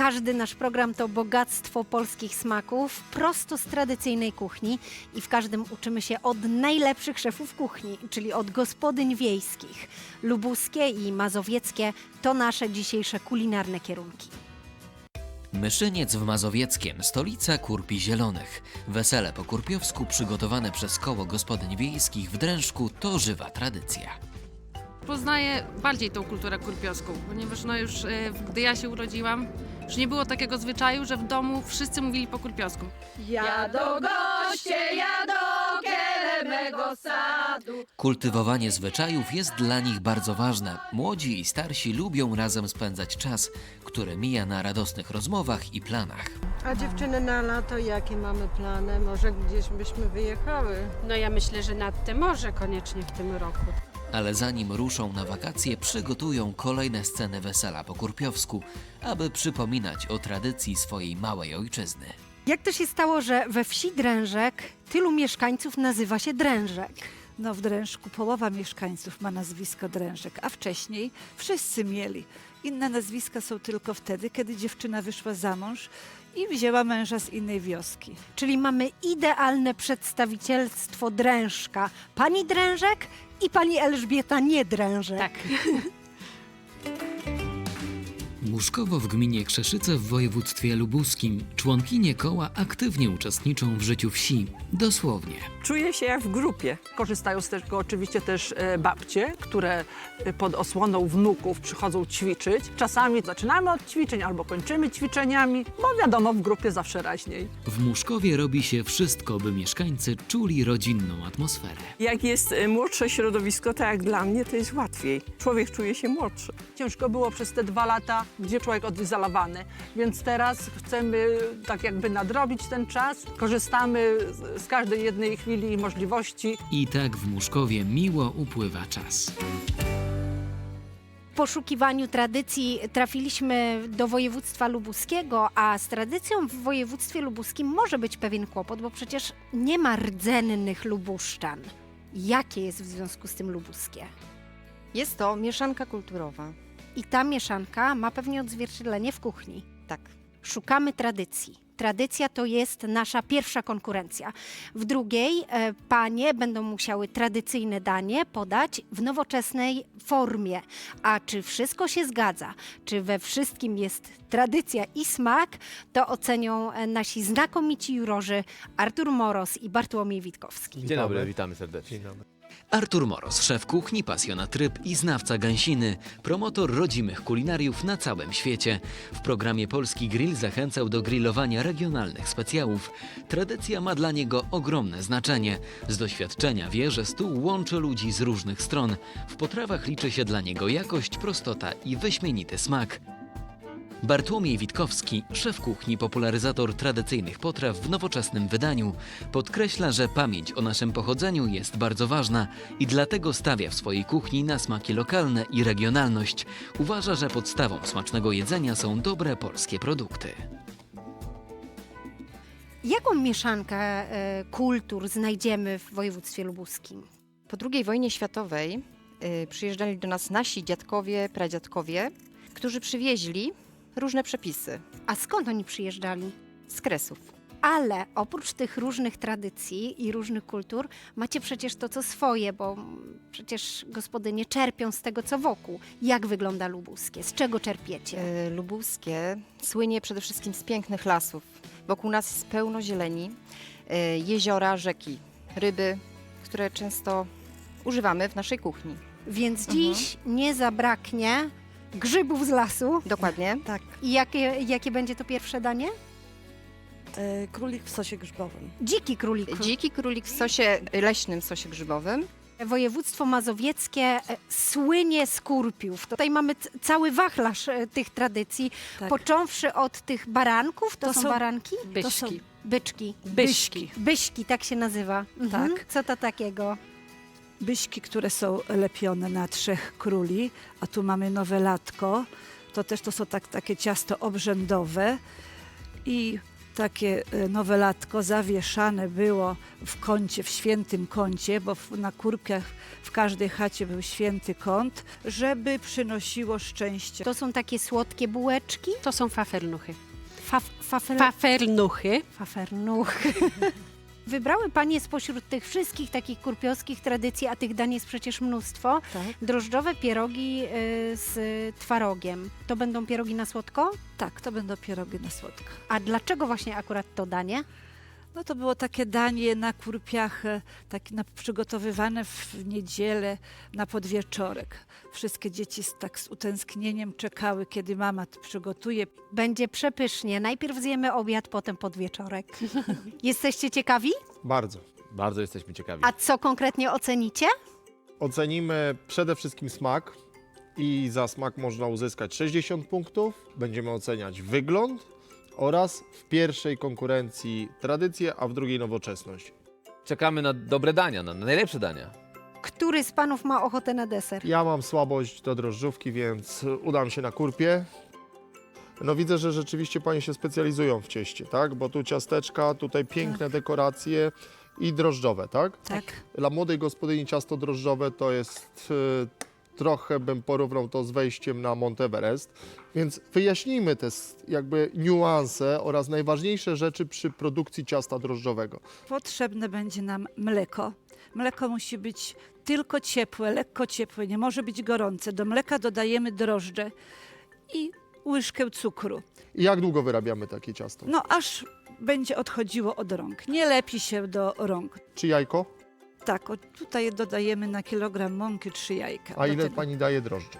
Każdy nasz program to bogactwo polskich smaków, prosto z tradycyjnej kuchni i w każdym uczymy się od najlepszych szefów kuchni, czyli od gospodyń wiejskich. Lubuskie i mazowieckie to nasze dzisiejsze kulinarne kierunki. Myszyniec w Mazowieckiem, stolica Kurpi Zielonych. Wesele po kurpiowsku przygotowane przez koło gospodyń wiejskich w Drężku to żywa tradycja. Poznaję bardziej tą kulturę kurpiowską, ponieważ no już e, gdy ja się urodziłam, już nie było takiego zwyczaju, że w domu wszyscy mówili po kurpiowsku. Ja do goście, ja do kielemego sadu. Kultywowanie zwyczajów jest dla nich bardzo ważne. Młodzi i starsi lubią razem spędzać czas, który mija na radosnych rozmowach i planach. A dziewczyny na lato jakie mamy plany? Może gdzieś byśmy wyjechały? No ja myślę, że nad tym może koniecznie w tym roku. Ale zanim ruszą na wakacje, przygotują kolejne sceny wesela po kurpiowsku, aby przypominać o tradycji swojej małej ojczyzny. Jak to się stało, że we wsi Drężek tylu mieszkańców nazywa się Drężek? No w Drężku połowa mieszkańców ma nazwisko Drężek, a wcześniej wszyscy mieli. Inne nazwiska są tylko wtedy, kiedy dziewczyna wyszła za mąż i wzięła męża z innej wioski. Czyli mamy idealne przedstawicielstwo Drężka. Pani Drężek i pani Elżbieta Niedrężek. Tak. Muszkowo w gminie Krzeszyce w województwie lubuskim. Członkinie koła aktywnie uczestniczą w życiu wsi. Dosłownie. Czuję się jak w grupie. Korzystają z tego oczywiście też e, babcie, które e, pod osłoną wnuków przychodzą ćwiczyć. Czasami zaczynamy od ćwiczeń albo kończymy ćwiczeniami, bo wiadomo, w grupie zawsze raźniej. W Muszkowie robi się wszystko, by mieszkańcy czuli rodzinną atmosferę. Jak jest e, młodsze środowisko, tak jak dla mnie, to jest łatwiej. Człowiek czuje się młodszy. Ciężko było przez te dwa lata, gdzie człowiek odizolowany. Więc teraz chcemy tak jakby nadrobić ten czas. Korzystamy z- z każdej jednej chwili i możliwości. I tak w Muszkowie miło upływa czas. W poszukiwaniu tradycji trafiliśmy do województwa lubuskiego, a z tradycją w województwie lubuskim może być pewien kłopot, bo przecież nie ma rdzennych lubuszczan. Jakie jest w związku z tym lubuskie? Jest to mieszanka kulturowa. I ta mieszanka ma pewnie odzwierciedlenie w kuchni. Tak. Szukamy tradycji. Tradycja to jest nasza pierwsza konkurencja. W drugiej e, panie będą musiały tradycyjne danie podać w nowoczesnej formie. A czy wszystko się zgadza, czy we wszystkim jest tradycja i smak, to ocenią e, nasi znakomici jurorzy Artur Moros i Bartłomiej Witkowski. Dzień dobry, witamy serdecznie. Artur Moros, szef kuchni, pasjonat ryb i znawca gęsiny, promotor rodzimych kulinariów na całym świecie. W programie Polski Grill zachęcał do grillowania regionalnych specjałów. Tradycja ma dla niego ogromne znaczenie. Z doświadczenia wie, że stół łączy ludzi z różnych stron. W potrawach liczy się dla niego jakość, prostota i wyśmienity smak. Bartłomiej Witkowski, szef kuchni, popularyzator tradycyjnych potraw w nowoczesnym wydaniu, podkreśla, że pamięć o naszym pochodzeniu jest bardzo ważna i dlatego stawia w swojej kuchni na smaki lokalne i regionalność. Uważa, że podstawą smacznego jedzenia są dobre polskie produkty. Jaką mieszankę e, kultur znajdziemy w województwie lubuskim? Po II wojnie światowej y, przyjeżdżali do nas nasi dziadkowie, pradziadkowie, którzy przywieźli różne przepisy A skąd oni przyjeżdżali? z Kresów. Ale oprócz tych różnych tradycji i różnych kultur, macie przecież to, co swoje, bo przecież gospodynie czerpią z tego, co wokół. Jak wygląda lubuskie? Z czego czerpiecie? Y, Lubuskie słynie przede wszystkim z pięknych lasów. Wokół nas jest pełno zieleni, y, jeziora, rzeki, ryby, które często używamy w naszej kuchni. Więc Mhm. dziś nie zabraknie grzybów z lasu. Dokładnie. Tak, I jakie, jakie będzie to pierwsze danie? e, królik w sosie grzybowym. Dziki królik. Dziki królik w sosie leśnym, sosie grzybowym. Województwo mazowieckie e, słynie z kurpiów. Tutaj mamy c- cały wachlarz e, tych tradycji, Tak. począwszy od tych baranków. To, To są, są- baranki? To są Byśki. Byczki. byśki. Byśki, tak się nazywa. Mhm. Tak. Co to takiego? Byśki, które są lepione na trzech króli, a tu mamy nowe latko. To też to są tak, takie ciasto obrzędowe i takie e, nowelatko zawieszane było w kącie, w świętym kącie, bo w, na kurkach w każdej chacie był święty kąt, żeby przynosiło szczęście. To są takie słodkie bułeczki. To są fafernuchy. Faf, fafel, Fafernuchy. fafernuch. Wybrały Panie spośród tych wszystkich takich kurpiowskich tradycji, a tych dań jest przecież mnóstwo, Tak? drożdżowe pierogi y, z twarogiem. To będą pierogi na słodko? tak, to będą pierogi na słodko. A dlaczego właśnie akurat to danie? No to było takie danie na kurpiach, e, takie na, przygotowywane w niedzielę na podwieczorek. Wszystkie dzieci z, tak z utęsknieniem czekały, kiedy mama to przygotuje. Będzie przepysznie. Najpierw zjemy obiad, potem podwieczorek. Jesteście ciekawi? Bardzo. Bardzo jesteśmy ciekawi. A co konkretnie ocenicie? Ocenimy przede wszystkim smak i za smak można uzyskać 60 punktów. Będziemy oceniać wygląd oraz w pierwszej konkurencji tradycję, a w drugiej nowoczesność. Czekamy na dobre dania, na najlepsze dania. Który z Panów ma ochotę na deser? Ja mam słabość do drożdżówki, więc udam się na kurpie. No widzę, że rzeczywiście panie się specjalizują w cieście, tak? Bo tu ciasteczka, tutaj piękne dekoracje i drożdżowe, tak? Tak. Dla młodej gospodyni ciasto drożdżowe to jest e, trochę bym porównał to z wejściem na Monteverest. Więc wyjaśnijmy te jakby niuanse oraz najważniejsze rzeczy przy produkcji ciasta drożdżowego. Potrzebne będzie nam mleko. Mleko musi być tylko ciepłe, lekko ciepłe, nie może być gorące. Do mleka dodajemy drożdże i łyżkę cukru. I jak długo wyrabiamy takie ciasto? No aż będzie odchodziło od rąk. Nie lepi się do rąk. Czy jajko? Tak, o, tutaj dodajemy na kilogram mąki trzy jajka. A Do ile tego- pani daje drożdży?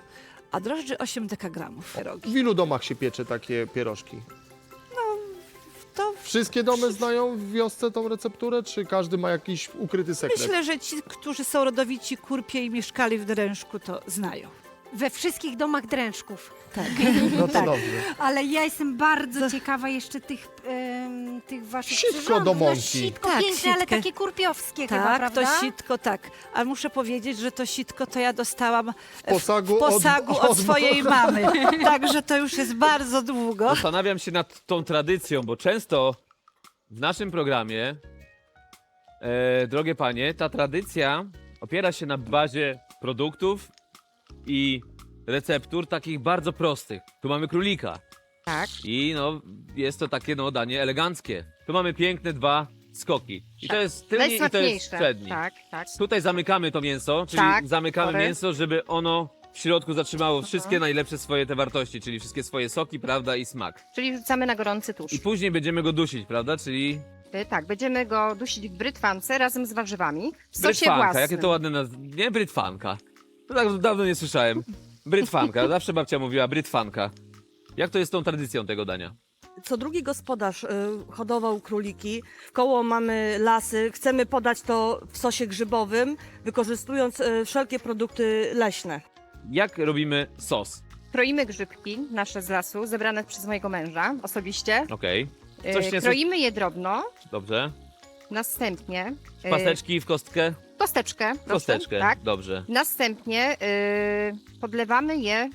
A drożdży 8 dekagramów pierogi. W ilu domach się piecze takie pierożki? To Wszystkie domy znają w wiosce tą recepturę, czy każdy ma jakiś ukryty sekret? myślę, że ci, którzy są rodowici kurpie i mieszkali w Drężku, to znają. We wszystkich domach dręczków. Tak. No to tak. dobrze. Ale ja jestem bardzo ciekawa jeszcze tych, em, tych waszych Sitko przyrządów. do No, mąki. sitko Tak, piękne, ale sitkę. takie kurpiowskie chyba, Tak, prawda? to sitko, tak. A muszę powiedzieć, że to sitko to ja dostałam w posagu w posagu od- od, od- swojej mamy. Także to już jest bardzo długo. Zastanawiam się nad tą tradycją, bo często w naszym programie, e, drogie panie, ta tradycja opiera się na bazie produktów i receptur takich bardzo prostych. Tu mamy królika Tak. i no, jest to takie no, danie eleganckie. Tu mamy piękne dwa skoki. I to jest tylni i to jest Najsmaczniejsze. przedni. Tak, tak. Tutaj zamykamy to mięso, czyli Tak, zamykamy sorry. mięso, żeby ono w środku zatrzymało wszystkie najlepsze swoje te wartości, czyli wszystkie swoje soki, prawda, i smak. Czyli rzucamy na gorący tusz. I później będziemy go dusić, prawda, czyli Y, Tak, będziemy go dusić w brytwance razem z warzywami. W sosie brytwanka, własnym. jakie to ładne nazwy. Nie brytwanka. To tak dawno nie słyszałem. Brytwanka, zawsze babcia mówiła brytwanka. Jak to jest z tą tradycją tego dania? Co drugi gospodarz y, hodował króliki. Koło mamy lasy. Chcemy podać to w sosie grzybowym, wykorzystując y, wszelkie produkty leśne. Jak robimy sos? Kroimy grzybki nasze z lasu, zebrane przez mojego męża osobiście. Okej, Y, Coś nie- Kroimy je drobno, dobrze. następnie y, Pasteczki w kostkę? kosteczkę, proszę, Kosteczkę, tak. dobrze. Następnie y, podlewamy je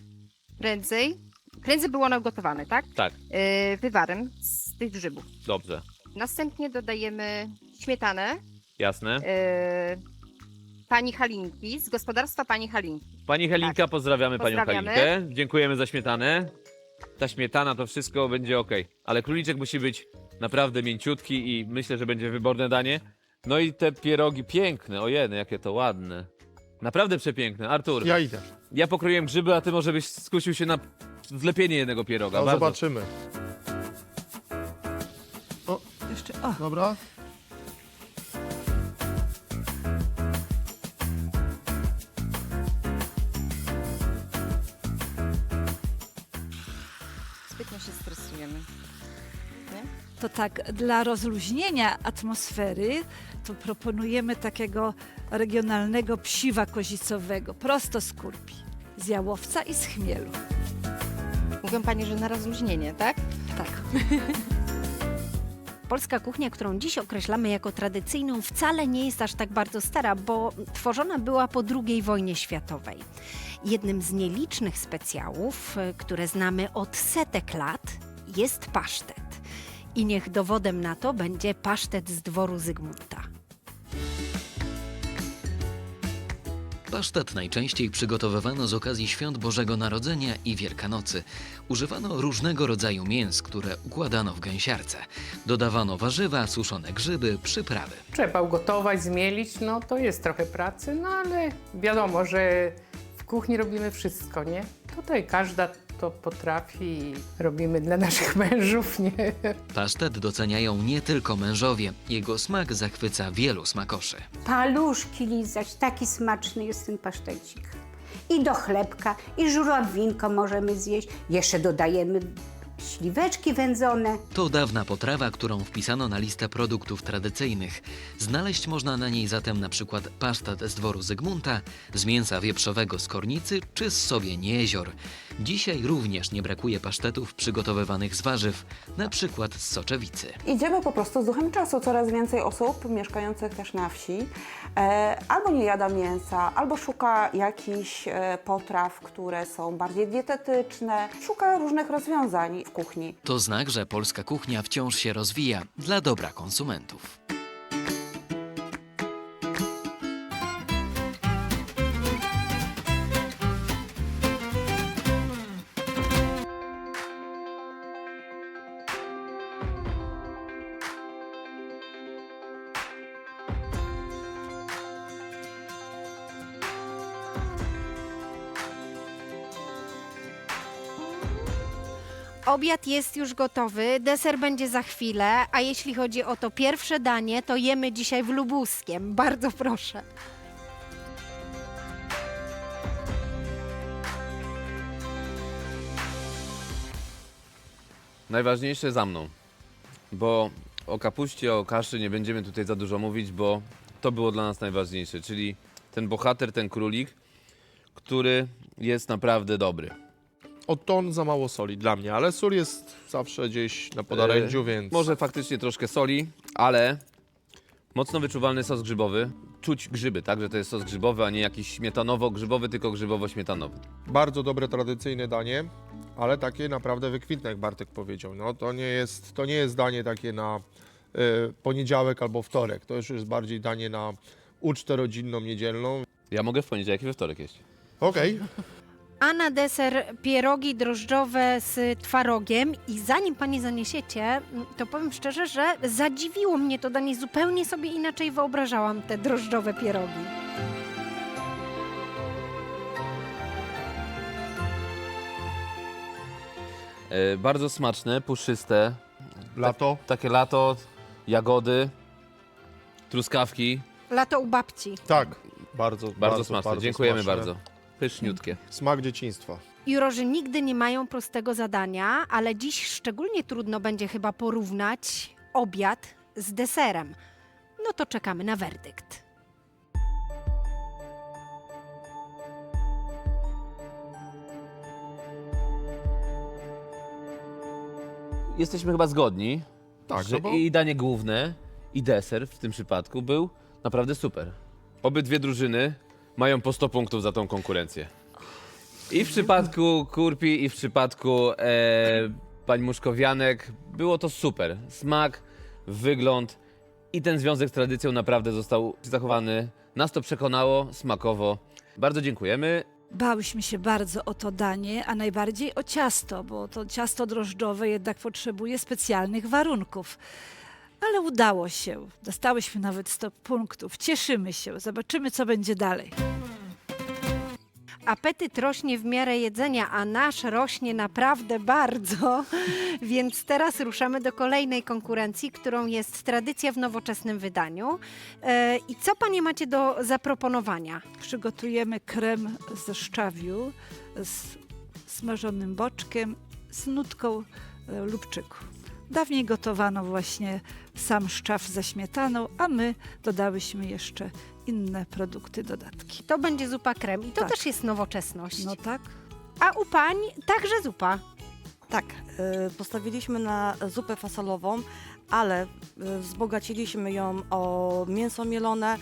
prędzej. Prędzej było one ugotowane, tak? Tak, Y, wywarem z tych grzybów. dobrze. Następnie dodajemy śmietanę Jasne. y, pani Halinki, z gospodarstwa pani Halinki. Pani Helinka, pozdrawiamy, panią Tak. Pozdrawiamy. Halinkę. Dziękujemy za śmietanę. Ta śmietana to wszystko będzie ok. Ale króliczek musi być naprawdę mięciutki i myślę, że będzie wyborne danie. No i te pierogi piękne, ojeny, jakie to ładne. Naprawdę przepiękne. Artur, ja, Ja idę. pokroiłem grzyby, a ty może byś skusił się na wlepienie jednego pieroga. No, Bardzo. zobaczymy. Jeszcze, o, Dobra. Zbytnio się stresujemy. To tak, dla rozluźnienia atmosfery to proponujemy takiego regionalnego psiwa kozicowego, prosto z kurpi, z jałowca i z chmielu. Mówią pani, że na rozluźnienie, tak? Tak. Polska kuchnia, którą dziś określamy jako tradycyjną, wcale nie jest aż tak bardzo stara, bo tworzona była po II wojnie światowej. Jednym z nielicznych specjałów, e, które znamy od setek lat, jest pasztet. I niech dowodem na to będzie pasztet z dworu Zygmunta. Pasztet najczęściej przygotowywano z okazji świąt Bożego Narodzenia i Wielkanocy. Używano różnego rodzaju mięs, które układano w gęsiarce. Dodawano warzywa, suszone grzyby, przyprawy. Trzeba ugotować, zmielić, no to jest trochę pracy, no ale wiadomo, że w kuchni robimy wszystko, nie? Tutaj każda to potrafi i robimy dla naszych mężów, nie? Pasztet doceniają nie tylko mężowie. Jego smak zachwyca wielu smakoszy. Paluszki lizać, taki smaczny jest ten pasztecik. I do chlebka, i żurawinko możemy zjeść. Jeszcze dodajemy śliweczki wędzone. To dawna potrawa, którą wpisano na listę produktów tradycyjnych. Znaleźć można na niej zatem na przykład pasztet z dworu Zygmunta, z mięsa wieprzowego z kornicy czy z sobień jezior. Dzisiaj również nie brakuje pasztetów przygotowywanych z warzyw, na przykład z soczewicy. Idziemy po prostu z duchem czasu. Coraz więcej osób mieszkających też na wsi e, albo nie jada mięsa, albo szuka jakichś e, potraw, które są bardziej dietetyczne, szuka różnych rozwiązań w kuchni. To znak, że polska kuchnia wciąż się rozwija dla dobra konsumentów. Obiad jest już gotowy, deser będzie za chwilę, a jeśli chodzi o to pierwsze danie, to jemy dzisiaj w Lubuskiem. Bardzo proszę. Najważniejsze za mną, bo o kapuście, o kaszy nie będziemy tutaj za dużo mówić, bo to było dla nas najważniejsze, czyli ten bohater, ten królik, który jest naprawdę dobry. O ton za mało soli dla mnie, ale sól jest zawsze gdzieś na podarędziu, E, więc... Może faktycznie troszkę soli, ale mocno wyczuwalny sos grzybowy. Czuć grzyby, tak, że to jest sos grzybowy, a nie jakiś śmietanowo-grzybowy, tylko grzybowo-śmietanowy. Bardzo dobre, tradycyjne danie, ale takie naprawdę wykwintne, jak Bartek powiedział. No, to, nie jest, to nie jest danie takie na y, poniedziałek albo wtorek. To już jest bardziej danie na ucztę rodzinną, niedzielną. Ja mogę w poniedziałek i we wtorek jeść. Okej. A na deser pierogi drożdżowe z twarogiem. I zanim Panie zaniesiecie, to powiem szczerze, że zadziwiło mnie to danie. Zupełnie sobie inaczej wyobrażałam te drożdżowe pierogi. E, bardzo smaczne, puszyste. Lato. Tak, takie lato, jagody, truskawki. Lato u babci. Tak, bardzo, Bardzo, smaczne. Dziękujemy smaczne. bardzo. Pyszniutkie. Smak dzieciństwa. Jurorzy nigdy nie mają prostego zadania, ale dziś szczególnie trudno będzie chyba porównać obiad z deserem. No to czekamy na werdykt. Jesteśmy chyba zgodni, Tak, że no bo- i danie główne, i deser w tym przypadku był naprawdę super. Obydwie drużyny mają po 100 punktów za tą konkurencję. I w przypadku Kurpi, i w przypadku e, pań Muszkowianek było to super. Smak, wygląd i ten związek z tradycją naprawdę został zachowany. Nas to przekonało smakowo. Bardzo dziękujemy. Bałyśmy się bardzo o to danie, a najbardziej o ciasto, bo to ciasto drożdżowe jednak potrzebuje specjalnych warunków. Ale udało się. Dostałyśmy nawet 100 punktów. Cieszymy się. Zobaczymy, co będzie dalej. Apetyt rośnie w miarę jedzenia, a nasz rośnie naprawdę bardzo. Więc teraz ruszamy do kolejnej konkurencji, którą jest tradycja w nowoczesnym wydaniu. E, I co panie macie do zaproponowania? Przygotujemy krem ze szczawiu z smażonym boczkiem z nutką e, lubczyku. Dawniej gotowano właśnie sam szczaw ze śmietaną, a my dodałyśmy jeszcze inne produkty, dodatki. To będzie zupa krem i to Tak. też jest nowoczesność. No tak. A u pań także zupa. Tak, y, postawiliśmy na zupę fasolową, ale y, wzbogaciliśmy ją o mięso mielone,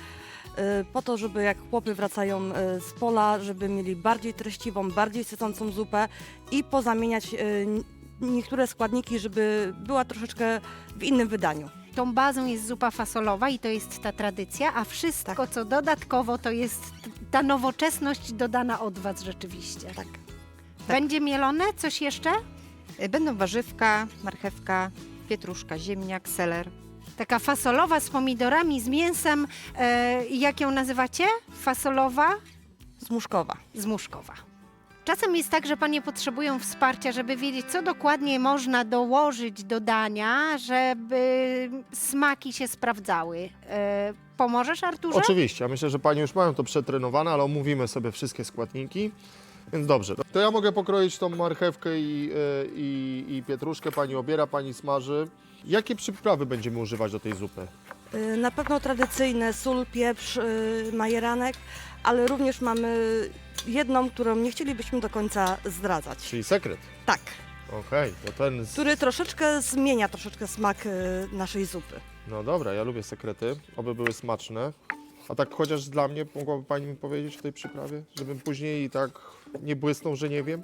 y, po to, żeby jak chłopy wracają y, z pola, żeby mieli bardziej treściwą, bardziej sycącą zupę i pozamieniać y, niektóre składniki, żeby była troszeczkę w innym wydaniu. Tą bazą jest zupa fasolowa i to jest ta tradycja, a wszystko, co dodatkowo, to jest ta nowoczesność dodana od Was rzeczywiście. Tak. Będzie mielone? Coś jeszcze? Y, Będą warzywka, marchewka, pietruszka, ziemniak, seler. Taka fasolowa z pomidorami, z mięsem. E, jak ją nazywacie? Fasolowa? Zmuszkowa. Zmuszkowa. Czasem jest tak, że panie potrzebują wsparcia, żeby wiedzieć, co dokładnie można dołożyć do dania, żeby smaki się sprawdzały. E, pomożesz, Arturze? Oczywiście, ja myślę, że Pani już mają to przetrenowane, ale omówimy sobie wszystkie składniki. Więc dobrze, to ja mogę pokroić tą marchewkę i, e, i, i pietruszkę. Pani obiera, Pani smaży. Jakie przyprawy będziemy używać do tej zupy? Y, Na pewno tradycyjne sól, pieprz, y, majeranek, ale również mamy jedną, którą nie chcielibyśmy do końca zdradzać. Czyli sekret. Tak, Okej, to ten... Z... który troszeczkę zmienia troszeczkę smak y, naszej zupy. No dobra, ja lubię sekrety, oby były smaczne. A tak chociaż dla mnie, mogłaby Pani mi powiedzieć w tej przyprawie? Żebym później tak nie błysnął, że nie wiem?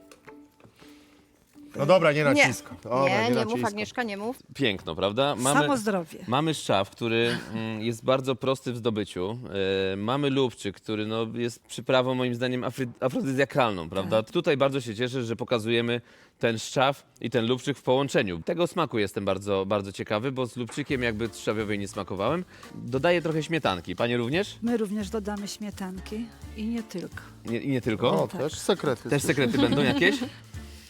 No dobra, nie Nie. naciskam. Dobra, nie, nie mów, naciskam. Agnieszka, nie mów. Piękno, prawda? Samo zdrowie. Mamy szczaw, który mm, jest bardzo prosty w zdobyciu. E, mamy lubczyk, który no, jest przyprawą moim zdaniem afry, afrodyzjakalną, prawda? Tutaj bardzo się cieszę, że pokazujemy ten szczaw i ten lubczyk w połączeniu. Tego smaku jestem bardzo, bardzo ciekawy, bo z lubczykiem jakby szczawiowej nie smakowałem. Dodaję trochę śmietanki. Panie również? My również dodamy śmietanki i nie tylko. Nie, I nie tylko? O, też sekrety. Też sekrety będą jakieś?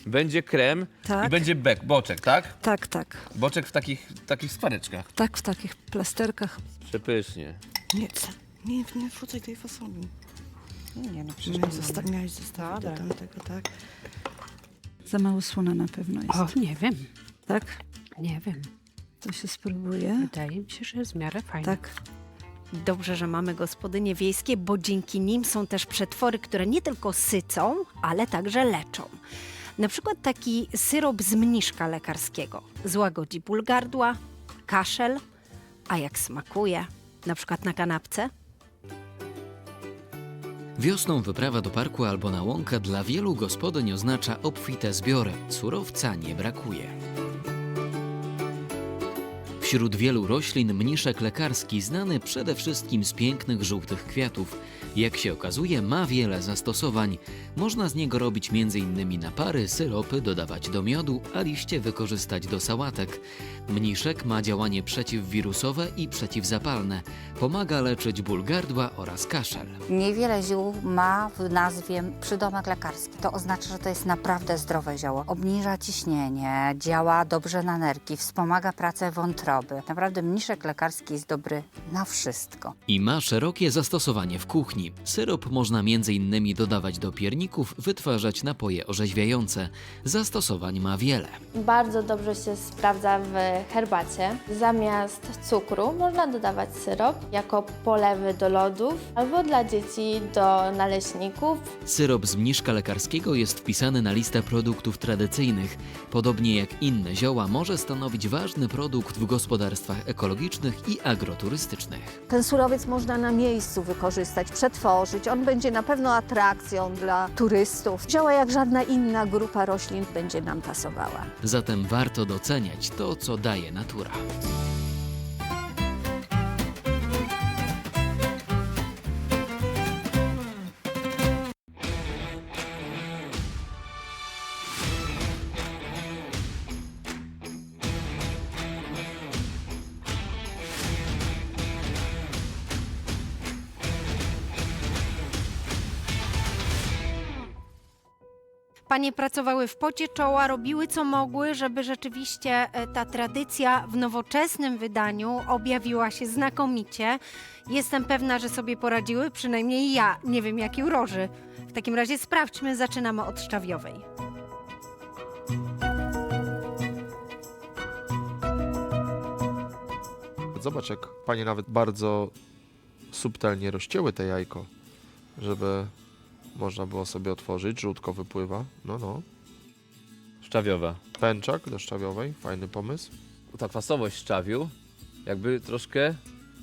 Będzie krem i Tak. będzie bek, boczek, tak? Tak, tak. Boczek w takich, takich skwareczkach. Tak, w takich plasterkach. Przepysznie. Nie, nie, nie wrzucaj tej fasoli. Nie, no Miałeś zosta- miałeś zostawić do Dobra. tamtego, tak? Za mało słona na pewno jest. O, nie wiem, Tak? nie wiem. To się spróbuje. Wydaje mi się, że jest w miarę fajne. Tak. Dobrze, że mamy gospodynie wiejskie, bo dzięki nim są też przetwory, które nie tylko sycą, ale także leczą. Na przykład taki syrop z mniszka lekarskiego złagodzi ból gardła, kaszel, a jak smakuje, na przykład na kanapce, Wiosną wyprawa do parku albo na łąkę dla wielu gospodyń oznacza obfite zbiory. Surowca nie brakuje. Wśród wielu roślin mniszek lekarski znany przede wszystkim z pięknych żółtych kwiatów. Jak się okazuje, ma wiele zastosowań. Można z niego robić m.in. napary, syropy, dodawać do miodu, a liście wykorzystać do sałatek. Mniszek ma działanie przeciwwirusowe i przeciwzapalne. Pomaga leczyć ból gardła oraz kaszel. Niewiele ziół ma w nazwie przydomek lekarski. To oznacza, że to jest naprawdę zdrowe zioło. Obniża ciśnienie, działa dobrze na nerki, wspomaga pracę wątroby. Naprawdę mniszek lekarski jest dobry na wszystko. I ma szerokie zastosowanie w kuchni. Syrop można m.in. dodawać do pierników, wytwarzać napoje orzeźwiające. Zastosowań ma wiele. Bardzo dobrze się sprawdza w herbacie. Zamiast cukru można dodawać syrop jako polewy do lodów albo dla dzieci do naleśników. Syrop z mniszka lekarskiego jest wpisany na listę produktów tradycyjnych. Podobnie jak inne zioła, może stanowić ważny produkt w gospodarstwach ekologicznych i agroturystycznych. Ten surowiec można na miejscu wykorzystać, przetworzyć. On będzie na pewno atrakcją dla turystów. Zioła jak żadna inna grupa roślin będzie nam pasowała. Zatem warto doceniać to, co daje natura. Panie pracowały w pocie czoła, robiły co mogły, żeby rzeczywiście e, ta tradycja w nowoczesnym wydaniu objawiła się znakomicie. Jestem pewna, że sobie poradziły, przynajmniej ja. Nie wiem, jaki uroży. W takim razie sprawdźmy, zaczynamy od szczawiowej. Zobacz, jak panie nawet bardzo subtelnie rozcięły te jajko, żeby można było sobie otworzyć. Żółtko wypływa. No, no. Szczawiowa. Pęczak do szczawiowej. Fajny pomysł. Ta kwasowość szczawiu jakby troszkę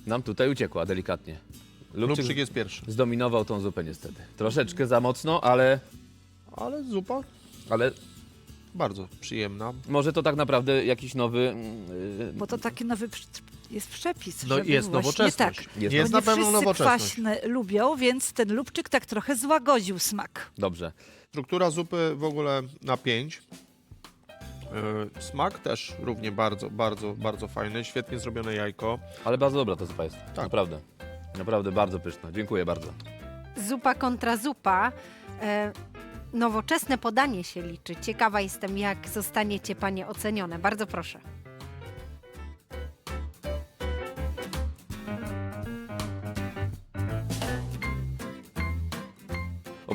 nam tutaj uciekła delikatnie. Lubczyk jest pierwszy. Zdominował tą zupę niestety. Troszeczkę za mocno, ale, Ale zupa ale bardzo przyjemna. Może to tak naprawdę jakiś nowy... yy, Bo to taki nowy przy- jest przepis. No żeby jest właśnie nowoczesność. Tak. Jest Bo Jest nie na pewno wszyscy nowoczesność. kwaśne lubią, więc ten lubczyk tak trochę złagodził smak. Dobrze. Struktura zupy w ogóle na 5. Smak też równie bardzo, bardzo, bardzo fajny. Świetnie zrobione jajko. Ale bardzo dobra ta zupa jest. Naprawdę. Naprawdę bardzo pyszna. Dziękuję bardzo. Zupa kontra zupa. E, nowoczesne podanie się liczy. Ciekawa jestem, jak zostaniecie panie ocenione. Bardzo proszę.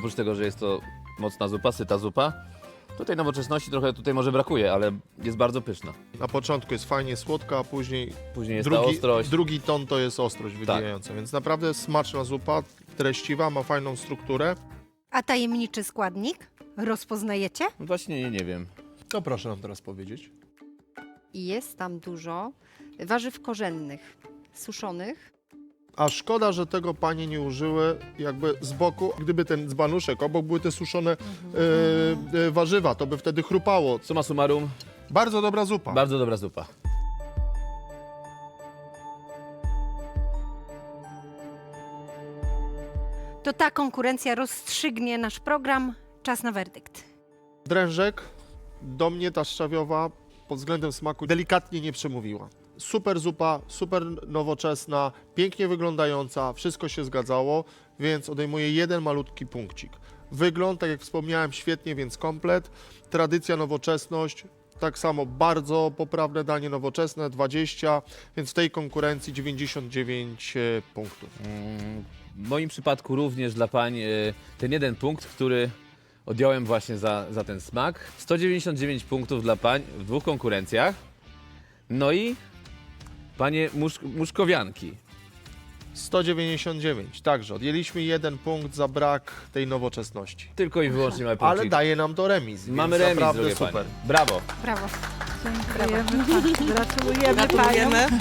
Oprócz tego, że jest to mocna zupa, syta zupa, tutaj nowoczesności trochę tutaj może brakuje, ale jest bardzo pyszna. Na początku jest fajnie słodka, a później, Później jest ta drugi, ostrość. Tak. drugi ton to jest ostrość wybijająca. Więc naprawdę smaczna zupa, treściwa, ma fajną strukturę. A tajemniczy składnik? Rozpoznajecie? Właśnie nie, nie wiem. To proszę nam teraz powiedzieć. I jest tam dużo warzyw korzennych, suszonych. A szkoda, że tego panie nie użyły jakby z boku. Gdyby ten dzbanuszek obok były te suszone e, e, warzywa, to by wtedy chrupało. Suma summarum, Bardzo dobra zupa. bardzo dobra zupa. To ta konkurencja rozstrzygnie nasz program. Czas na werdykt. Drężek do mnie ta szczawiowa pod względem smaku delikatnie nie przemówiła. Super zupa, super nowoczesna, pięknie wyglądająca, wszystko się zgadzało, więc odejmuję jeden malutki punkcik. Wygląd, tak jak wspomniałem, świetnie, więc komplet. Tradycja, nowoczesność, tak samo bardzo poprawne danie nowoczesne, 20, więc w tej konkurencji 99 e, punktów. Mm, W moim przypadku również dla pań e, ten jeden punkt, który odjąłem właśnie za, za ten smak. 199 punktów dla pań w dwóch konkurencjach. No i panie musz, muszkowianki. 199, także odjęliśmy jeden punkt za brak tej nowoczesności. Tylko i wyłącznie mamy punkcik. Ale daje nam to remis. Mamy więc remis, naprawdę drogie super. panie. Brawo. Brawo. Dziękujemy. Gratulujemy, Gratulujemy. paniom.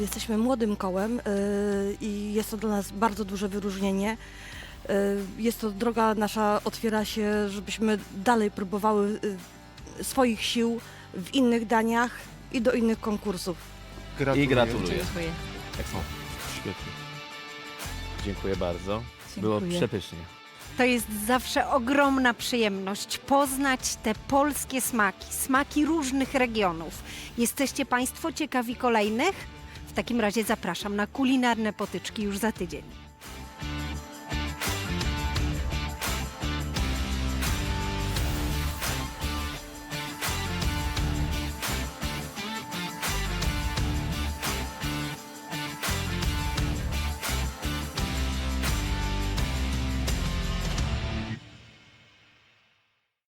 Jesteśmy młodym kołem y, i jest to dla nas bardzo duże wyróżnienie. Y, Jest to droga nasza, otwiera się, żebyśmy dalej próbowały y, swoich sił w innych daniach i do innych konkursów. I gratuluję. Dziękuję. Excellent. Świetnie. Dziękuję bardzo. Było Dziękuję. przepysznie. To jest zawsze ogromna przyjemność poznać te polskie smaki, smaki różnych regionów. Jesteście Państwo ciekawi kolejnych? W takim razie zapraszam na kulinarne potyczki już za tydzień.